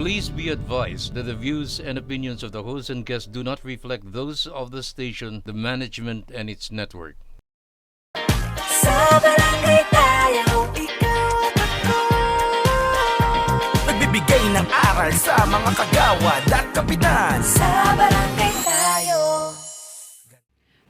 Please be advised that the views and opinions of the host and guests do not reflect those of the station, the management, and its network. Sa barangay tayo, ikaw at ako Nagbibigay ng aral sa mga kagawad at kapitan Sa barangay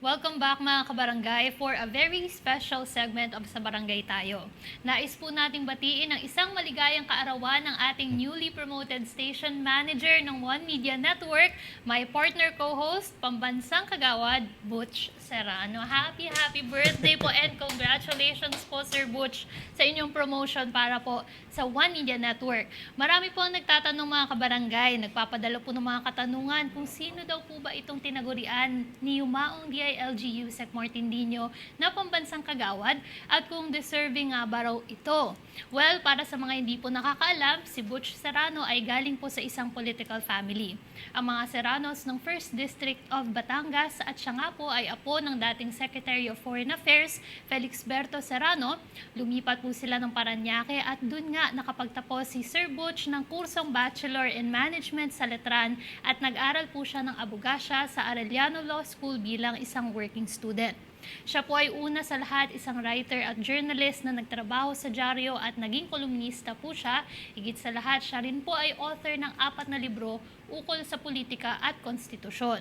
Welcome back mga kabarangay for a very special segment of Sa Barangay Tayo. Nais po nating batiin ang isang maligayang kaarawan ng ating newly promoted station manager ng One Media Network, my partner co-host, Pambansang Kagawad, Butch Serrano. Happy, happy birthday po and congratulations po Sir Butch sa inyong promotion para po sa One Media Network. Marami po ang nagtatanong mga kabarangay, nagpapadala po ng mga katanungan kung sino daw po ba itong tinagurian ni Yumaong DILG Sec Martindino na pambansang kagawad at kung deserving nga ba raw ito. Well, para sa mga hindi po nakakaalam, si Butch Serrano ay galing po sa isang political family. Ang mga Serranos ng 1st District of Batangas at siya nga po ay apo ng dating Secretary of Foreign Affairs, Felix Berto Serrano. Lumipat po sila ng Paranaque at dun nga nakapagtapos si Sir Butch ng kursong Bachelor in Management sa Letran at nag-aral po siya ng abogasya sa Arellano Law School bilang isang working student. Siya po ay una sa lahat isang writer at journalist na nagtrabaho sa dyaryo at naging kolumnista po siya. Higit sa lahat, siya rin po ay author ng apat na libro ukol sa politika at konstitusyon.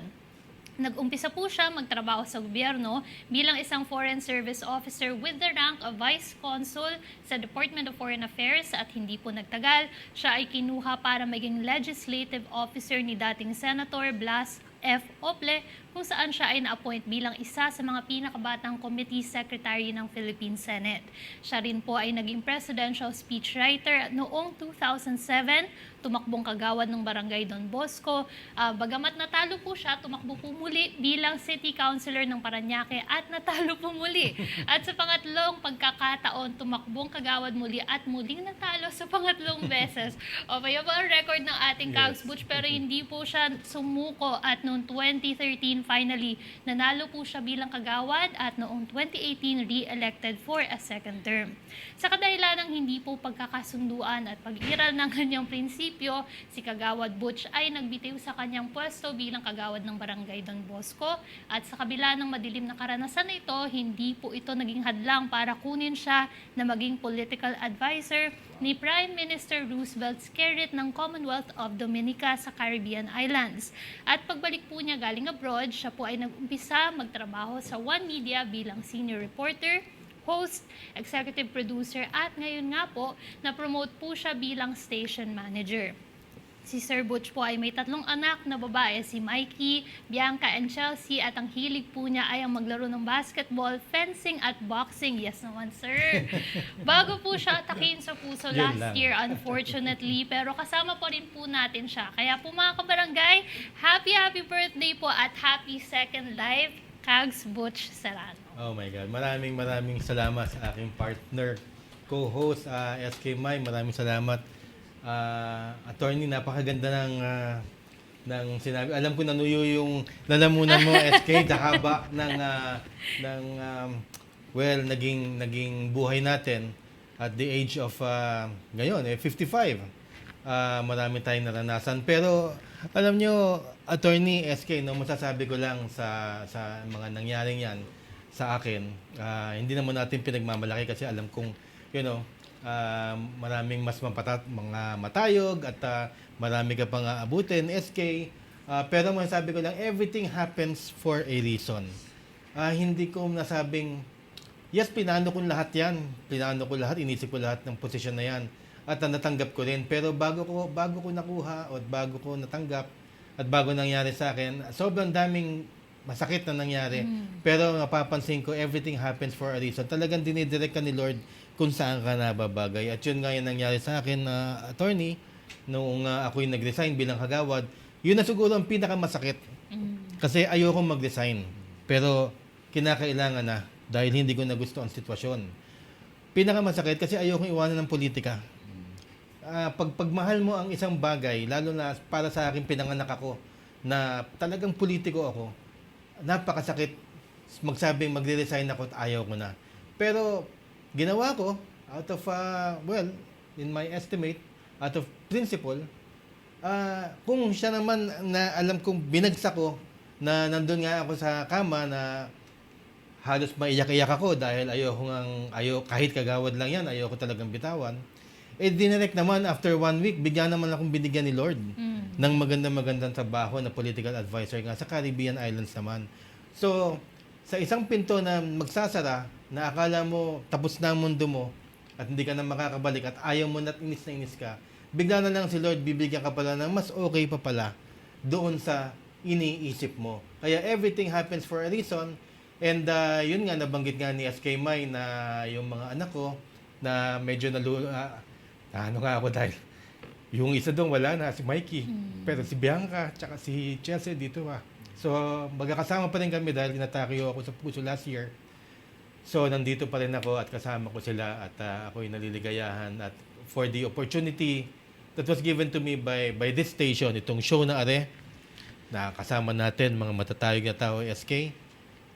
Nag-umpisa po siya magtrabaho sa gobyerno bilang isang Foreign Service Officer with the rank of Vice Consul sa Department of Foreign Affairs at hindi po nagtagal, siya ay kinuha para maging Legislative Officer ni dating Senator Blas F. Ople kung saan siya ay na-appoint bilang isa sa mga pinakabatang committee secretary ng Philippine Senate. Siya rin po ay naging presidential speechwriter noong 2007, tumakbong kagawad ng barangay Don Bosco. Ah, bagamat natalo po siya, tumakbo po muli bilang city councilor ng Paranaque at natalo po muli. At sa pangatlong pagkakataon, tumakbong kagawad muli at muling natalo sa pangatlong beses. O, po ang record ng ating Kags Butch pero hindi po siya sumuko at noong 2013 finally nanalo po siya bilang kagawad at noong 2018 re-elected for a second term. Sa kadahilan ng hindi po pagkakasunduan at pag-iral ng kanyang prinsipyo, si Kagawad Butch ay nagbitiw sa kanyang pwesto bilang kagawad ng barangay Don Bosco at sa kabila ng madilim na karanasan na ito, hindi po ito naging hadlang para kunin siya na maging political advisor ni Prime Minister Roosevelt Skerrit ng Commonwealth of Dominica sa Caribbean Islands. At pagbalik po niya galing abroad, siya po ay nag-umpisa magtrabaho sa One Media bilang senior reporter, host, executive producer at ngayon nga po, na-promote po siya bilang station manager. Si Sir Butch po ay may tatlong anak na babae, si Mikey, Bianca, and Chelsea. At ang hilig po niya ay ang maglaro ng basketball, fencing, at boxing. Yes naman, sir. Bago po siya atakin sa puso Yun last lang. year, unfortunately. Pero kasama pa rin po natin siya. Kaya po mga kabarangay, happy, happy birthday po at happy second life, Kags Butch Serrano. Oh my God. Maraming maraming salamat sa aking partner, co-host, ah, SK Mai. Maraming salamat. Ah, attorney, napakaganda ng ah, ng sinabi. Alam ko nanuyo yung lalamunan mo, SK, sa haba ng, ah, ng um, well, naging, naging buhay natin at the age of, ah, ngayon, eh, 55. Ah, marami tayong naranasan. Pero, alam nyo, attorney SK, no, masasabi ko lang sa, sa mga nangyaring yan sa akin, ah, hindi naman natin pinagmamalaki kasi alam kong, you know, ah, maraming mas mapatat, mga matayog at ah, marami ka pang aabutin, SK. Ah, pero masasabi ko lang, everything happens for a reason. Ah, hindi ko nasabing, yes, pinano ko lahat yan. Pinano ko lahat, inisip ko lahat ng posisyon na yan. At ah, natanggap ko rin. Pero bago ko, bago ko nakuha at bago ko natanggap at bago nangyari sa akin, sobrang daming masakit na nangyari. Pero napapansin ko, everything happens for a reason. Talagang dinidirect ka ni Lord kung saan ka nababagay. At yun nga yung nangyari sa akin na attorney, noong uh, ako'y nag-resign bilang kagawad, yun na siguro ang pinakamasakit. Kasi ayoko mag-resign. Pero kinakailangan na dahil hindi ko na gusto ang sitwasyon. Pinakamasakit kasi ayoko iwanan ng politika. Ah, pag pagmahal mo ang isang bagay, lalo na para sa akin pinanganak ako, na talagang politiko ako, napakasakit magsabing magre-resign ako at ayaw ko na. Pero ginawa ko out of, ah, well, in my estimate, out of principle, ah, kung siya naman na alam kong binagsak ko, na nandun nga ako sa kama na halos maiyak-iyak ako dahil ayoko ngang, ayo, kahit kagawad lang yan, ayoko talagang bitawan. Eh, dinirect naman, after one week, bigyan naman akong binigyan ni Lord Mm. ng maganda-magandang trabaho na political advisor nga sa Caribbean Islands naman. So, sa isang pinto na magsasara, na akala mo tapos na ang mundo mo at hindi ka na makakabalik at ayaw mo na at inis na inis ka, bigla na lang si Lord bibigyan ka pala ng mas okay pa pala doon sa iniisip mo. Kaya everything happens for a reason and uh, yun nga nabanggit nga ni SK Mai na yung mga anak ko na medyo nalu ah, ano nga ako dahil yung isa doon wala na, si Mikey. Pero si Bianca, tsaka si Chelsea dito ah. So, magkakasama pa rin kami dahil inatakyo ako sa puso last year. So, nandito pa rin ako at kasama ko sila at uh, ako'y naliligayahan at for the opportunity that was given to me by by this station, itong show na are, na kasama natin mga matatayog na tao SK.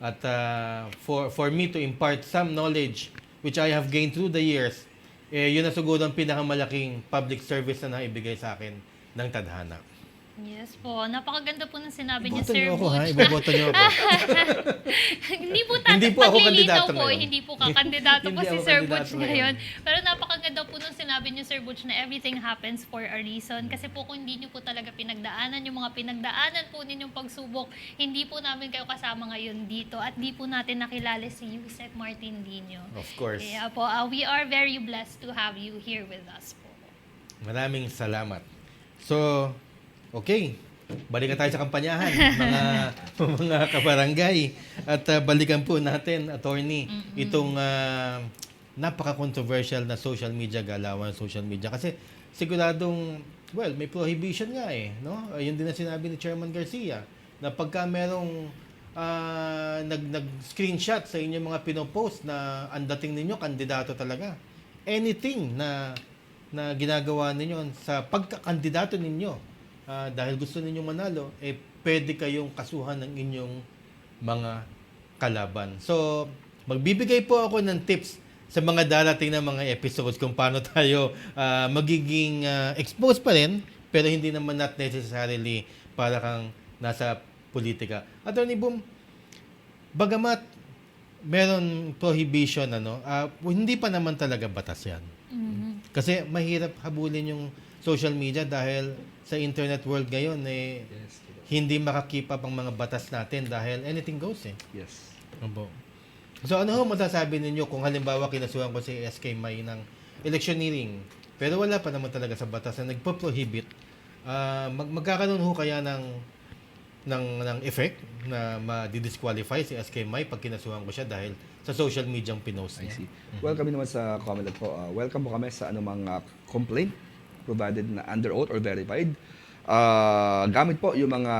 At uh, for for me to impart some knowledge which I have gained through the years, eh, yun na siguro ang pinakamalaking public service na naibigay sa akin ng tadhana. Yes po. Napakaganda po ng sinabi Iboto Sir niyo ako ha, Butch. iboboto niyo ako. hindi po tat- Hindi po ako paglilinaw kandidato po, ngayon. hindi po kakandidato po Hindi si ako Sir kandidato Butch ngayon. ngayon. Pero napakaganda po nung sinabi niyo, Sir Butch, na everything happens for a reason. Kasi po kung hindi niyo po talaga pinagdaanan yung mga pinagdaanan po ninyong pagsubok, hindi po namin kayo kasama ngayon dito at di po natin nakilala si Yusek Martin Dino. Of course. Kaya po, uh, we are very blessed to have you here with us po. Maraming salamat. So, okay. Balikan tayo sa kampanyahan, mga mga kabarangay. At uh, balikan po natin, attorney, itong uh, napaka-controversial na social media, galawan social media. Kasi siguradong, well, may prohibition nga eh. No? Ayun din na sinabi ni Chairman Garcia, na pagka merong ah, nag, nag-screenshot sa inyong mga pinopost na ang dating ninyo, kandidato talaga. Anything na na ginagawa ninyo sa pagkakandidato ninyo ah, dahil gusto ninyong manalo, eh pwede kayong kasuhan ng inyong mga kalaban. So, magbibigay po ako ng tips sa mga darating na mga episodes kung paano tayo ah, magiging ah, exposed pa rin, pero hindi naman not necessarily para kang nasa politika. Attorney Boom, bagamat meron prohibition ano, ah, hindi pa naman talaga batas 'yan. Kasi mahirap habulin yung social media dahil sa internet world ngayon eh hindi makakip up ang mga batas natin dahil anything goes eh. Yes. Opo. So ano ho masasabi ninyo kung halimbawa kinasuhan ko si SK May ng electioneering pero wala pa naman talaga sa batas na nagpo-prohibit ah, mag magkakaroon ho kaya ng ng ng effect na ma-disqualify si SK May pag kinasuhan ko siya dahil sa social media ang pinost I niya. see. Welcome naman sa Comelec po. Uh, welcome po kami sa anumang uh, complaint provided na under oath or verified. Uh, gamit po yung mga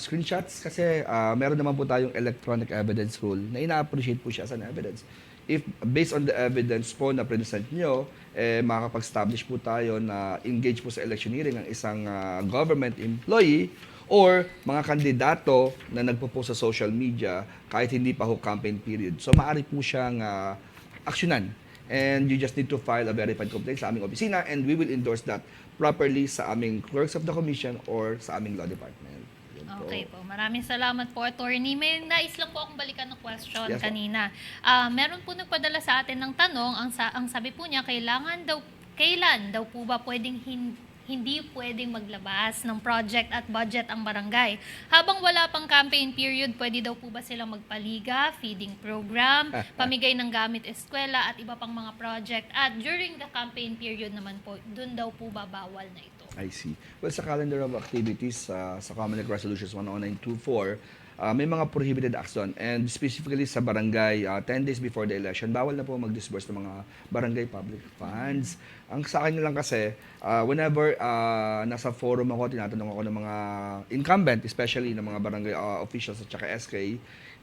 screenshots kasi uh, meron naman po tayong electronic evidence rule na ina-appreciate po siya as an evidence. If based on the evidence po na present nyo, eh, makakapag-establish po tayo na engage po sa electioneering ang isang uh, government employee or mga kandidato na nagpo-post sa social media kahit hindi pa ho campaign period. So maaari po siyang uh, aksyonan. And you just need to file a verified complaint sa aming opisina and we will endorse that properly sa aming clerks of the commission or sa aming law department. Yun. Okay po. Maraming salamat po, attorney. May nais lang po akong balikan ng question Yes, kanina. Ah, meron po nagpadala sa atin ng tanong. Ang, sa, ang sabi po niya, kailangan daw, kailan daw po ba pwedeng hin- hindi pwedeng maglabas ng project at budget ang barangay. Habang wala pang campaign period, pwede daw po ba silang magpaliga, feeding program, pamigay ng gamit eskwela at iba pang mga project. At during the campaign period naman po, dun daw po ba bawal na ito? I see. Well, sa calendar of activities uh, sa Comelec Resolutions 10924, uh, may mga prohibited action and specifically sa barangay, uh, 10 days before the election, bawal na po mag-disburse ng mga barangay public funds. Ang sa akin lang kasi, uh, whenever uh, nasa forum ako, tinatanong ako ng mga incumbent, especially ng mga barangay uh, officials at saka SK,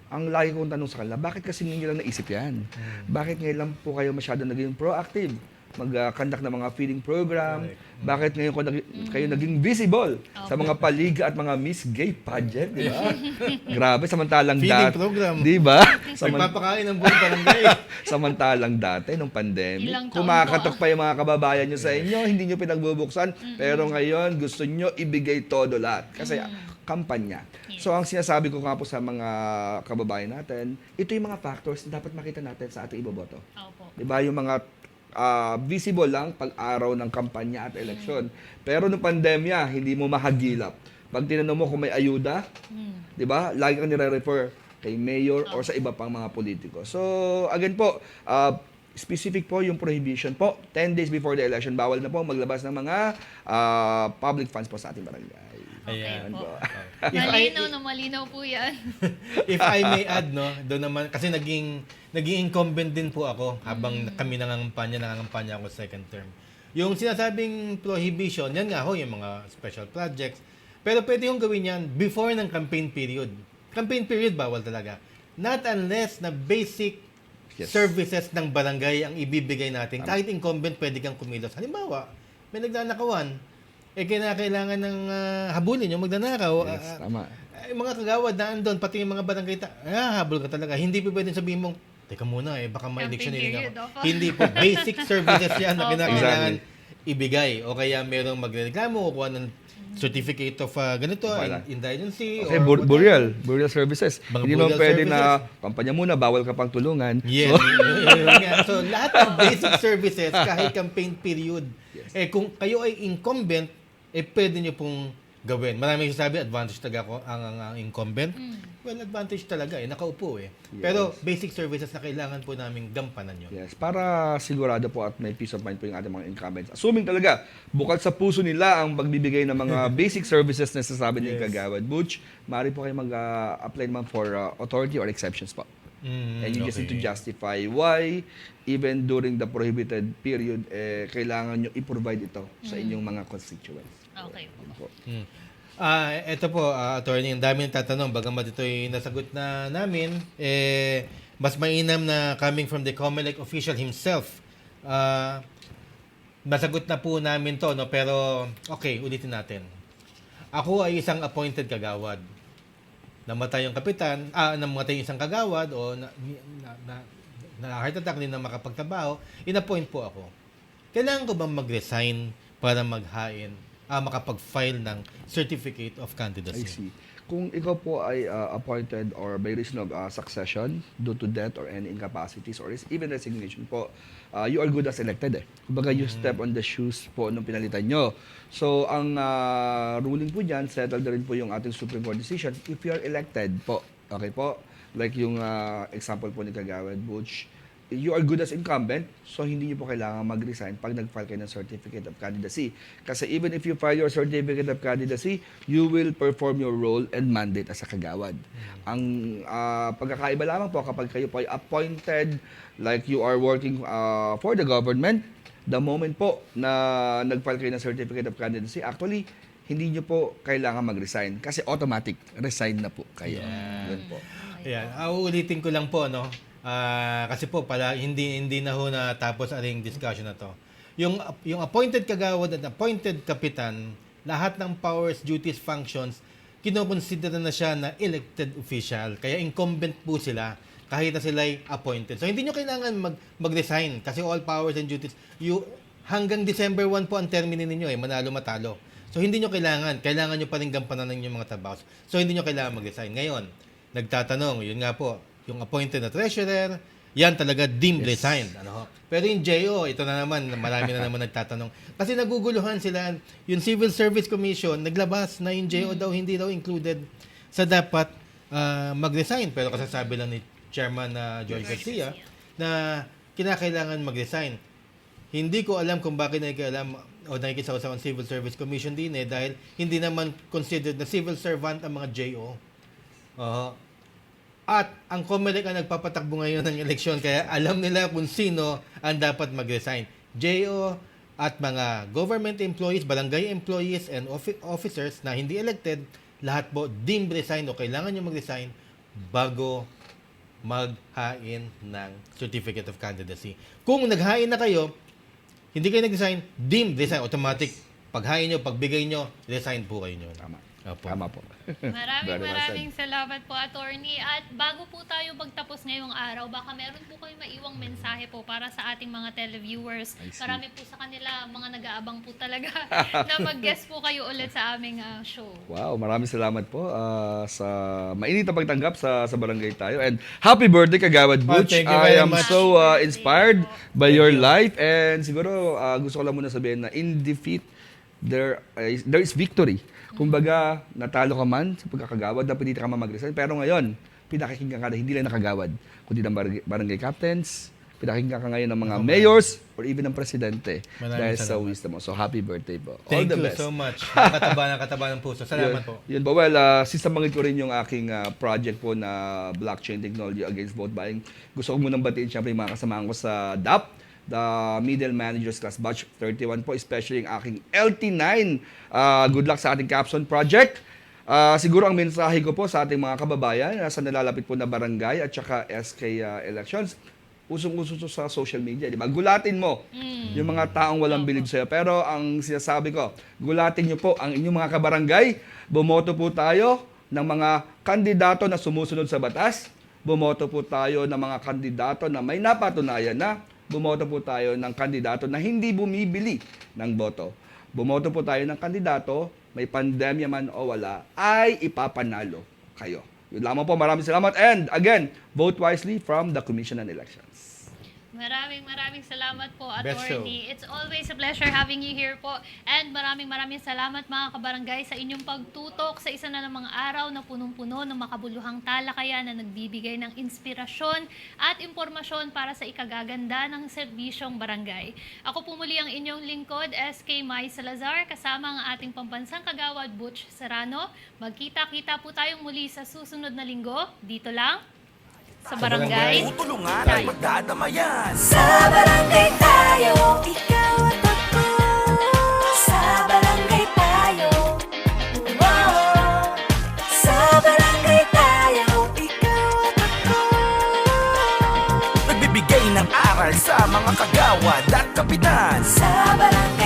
ang lagi kong tanong sa kanila, bakit kasi ninyo lang naisip yan? Bakit ngayon lang po kayo masyado naging proactive? Mag-conduct ng mga feeding program. Correct. Bakit ngayon ko nag- kayo naging visible sa mga paliga at mga Miss Gay pageant, di ba? Grabe, samantalang Feeding dat- program. Di ba? Saman- Nagpapakain ng buong barangay. Samantalang dati, nung pandemic, Ilang taon kumakatok pa yung mga kababayan nyo sa inyo, hindi nyo pinagbubuksan, pero ngayon gusto nyo ibigay todo lahat. Kasi kampanya. So ang sinasabi ko nga po sa mga kababayan natin, ito yung mga factors na dapat makita natin sa ating iboboto. Opo. Di ba? Yung mga ah, visible lang pag araw ng kampanya at eleksyon. Pero nung pandemya, hindi mo mahagilap. Pag tinanong mo kung may ayuda, di ba? Lagi kang nire-refer kay mayor or sa iba pang mga politiko. So, again po, ah, specific po yung prohibition po. 10 days before the election, bawal na po maglabas ng mga ah, public funds po sa ating barangay. Ayan. po. If I- Malinaw na malinaw po yan. If I may add, no, doon naman, kasi naging, naging incumbent din po ako habang kami nangangampanya, nangangampanya ako second term. Yung sinasabing prohibition, yan nga ho, yung mga special projects. Pero pwede yung gawin yan before ng campaign period. Campaign period, bawal talaga. Not unless na basic Yes. services ng barangay ang ibibigay natin. Kahit incumbent, pwede kang kumilos. Halimbawa, may nagnanakawan, eh kailangan ng ah, habulin yung magnanakaw. Yes, Ah, tama. ay, mga kagawad na andun, pati yung mga barangay, ta- ah, habol ka talaga. Hindi po pwedeng sabihin mong, teka muna eh, baka may Campaign dictionary ako. Hindi po. Basic services yan na kinakailangan ibigay. O kaya merong magreklamo, o kuha ng certificate of ah, ganito, Wala. in- indigency. Okay, or bur- burial, burial services. Mga Hindi naman pwede na services. kampanya muna, bawal ka pang tulungan. Yes. So, so, lahat ng basic services, kahit campaign period, eh kung kayo ay incumbent, eh pwede nyo pong gawin. Marami yung sabi, advantage talaga ako ang, ang, ang incumbent. Well, advantage talaga eh, nakaupo eh. Pero basic services na kailangan po namin gampanan yun. yes, para sigurado po at may peace of mind po yung ating mga incumbents. Assuming talaga, bukal sa puso nila ang pagbibigay ng mga basic services na sasabi ni Yes. Kagawad Butch, maaari po kayo mag-apply naman for uh, authority or exceptions po. Mm, And you just need to okay. justify why even during the prohibited period, eh, kailangan nyo i-provide ito sa inyong mga constituents. Okay po. Yun po. Mm. Ah, ito po, ah, attorney, ang dami ng tatanong. Bagamat ito'y nasagot na namin, eh, mas mainam na coming from the COMELEC official himself. Ah, nasagot na po namin to, no? pero okay, ulitin natin. Ako ay isang appointed kagawad. Namatay yung kapitan, ah, namatay yung isang kagawad o na, na, na, na heart attack, hindi na makapagtrabaho, in-appoint po ako. Kailangan ko bang mag-resign para maghain, ah, makapag-file ng Certificate of I Candidacy? see. Kung ikaw po ay uh, appointed or by reason of uh, succession due to death or any incapacities or even resignation po, uh, you are good as elected eh. Kumbaga you step on the shoes po nung pinalitan nyo. So ang uh, ruling po dyan, settled na rin po yung ating Supreme Court decision if you are elected po. Okay po? Like yung uh, example po ni Kagawad Butch, you are good as incumbent, so hindi niyo po kailangan mag-resign pag nag-file kayo ng Certificate of Candidacy. Kasi even if you file your Certificate of Candidacy, you will perform your role and mandate as a kagawad. Ang ah, pagkakaiba lamang po kapag kayo po ay appointed, like you are working ah, for the government, the moment po na nag-file kayo ng Certificate of Candidacy, actually, hindi niyo po kailangan mag-resign kasi automatic resign na po kayo. Yun po. Ayan, ah, uulitin ko lang po, no? Ah, kasi po pala hindi hindi na ho na tapos ating discussion na to. Yung yung appointed kagawad at appointed kapitan, lahat ng powers, duties, functions kinokonsidera na siya na elected official. Kaya incumbent po sila kahit na sila ay appointed. So hindi nyo kailangan mag mag-resign kasi all powers and duties you hanggang December 1 po ang termine ninyo eh, manalo matalo. So hindi nyo kailangan, kailangan nyo pa rin gampanan ng mga trabaho. So hindi nyo kailangan mag-resign. Ngayon, nagtatanong, yun nga po, yung appointed na treasurer, yan talaga deemed resigned. Ano ho? Pero yung JO, ito na naman, marami na naman nagtatanong. Kasi naguguluhan sila, yung Civil Service Commission, naglabas na yung JO daw hindi daw included sa dapat ah, mag-resign. Pero kasasabi lang ni Chairman na George Garcia na kinakailangan mag-resign. Hindi ko alam kung bakit nakikialam o nakikisaw sa Civil Service Commission din eh dahil hindi naman considered na civil servant ang mga JO. Oo. At ang COMELEC ang nagpapatakbo ngayon ng eleksyon kaya alam nila kung sino ang dapat mag-resign. JO at mga government employees, barangay employees and offi- officers na hindi elected, lahat po deemed resign o kailangan nyo mag-resign bago maghain ng Certificate of Candidacy. Kung naghain na kayo, hindi kayo nag-design, dim, design, automatic. Paghain nyo, pagbigay nyo, design po kayo nyo. Tama. Opo. Tama po. Maraming Very well maraming salamat po, attorney. At bago po tayo magtapos ngayong araw, baka meron po kayo maiwang mensahe po para sa ating mga televiewers. Marami po sa kanila, mga nag-aabang po talaga na mag-guest po kayo ulit sa aming ah, show. Wow, maraming salamat po ah, sa mainit na pagtanggap sa sa barangay tayo. And happy birthday Kagawad Oh, Butch. thank you I am much. so ah, inspired by your you. life and siguro ah, gusto ko lang muna sabihin na in defeat there is, there is victory. Kumbaga, natalo ka man sa pagkakagawad, dapat hindi ka man mag-resign. Pero ngayon, pinakikinggan ka na hindi lang nakagawad, kundi ng barangay, barangay captains, pinakinggan ka ngayon ng mga mayors or even ng presidente Maraming dahil sa salamat. wisdom mo. So happy birthday po. Thank All the you best. so much. Nakataba, nakataba ng puso. Salamat yun, po. Yun po. Well, uh, sisamangit ko rin yung aking ah, project po na blockchain technology against vote buying. Gusto ko munang batiin syempre yung mga kasamahan ko sa DAP, the Middle Managers Class Batch 31 po, especially yung aking LT9. Ah, good luck sa ating capstone project. Ah, siguro ang mensahe ko po sa ating mga kababayan na sa nalalapit po na barangay at saka SK ah, elections, usong-uso to sa social media, di ba? Gulatin mo yung mga taong walang bilib sa'yo. Pero ang sinasabi ko, gulatin nyo po ang inyong mga kabarangay. Bumoto po tayo ng mga kandidato na sumusunod sa batas. Bumoto po tayo ng mga kandidato na may napatunayan na. Bumoto po tayo ng kandidato na hindi bumibili ng boto. Bumoto po tayo ng kandidato, may pandemya man o wala, ay ipapanalo kayo. Yun lamang po, maraming salamat. And again, vote wisely from the Commission on Elections. Maraming maraming salamat po, Best show. attorney. It's always a pleasure having you here po. And maraming maraming salamat mga kabarangay sa inyong pagtutok sa isa na namang araw na punong-puno ng makabuluhang talakayan na nagbibigay ng inspirasyon at impormasyon para sa ikagaganda ng serbisyong barangay. Ako po muli ang inyong lingkod, SK Mai Salazar, kasama ang ating pambansang kagawad Butch Serrano. Magkita-kita po tayong muli sa susunod na linggo. Dito lang sa barangay. Tutulungan at magdadamayan Sa barangay tayo, ikaw at ako. Sa barangay tayo, wow. Sa barangay tayo, ikaw at ako. Nagbibigay ng aral sa mga kagawad at kapitan Sa barangay tayo,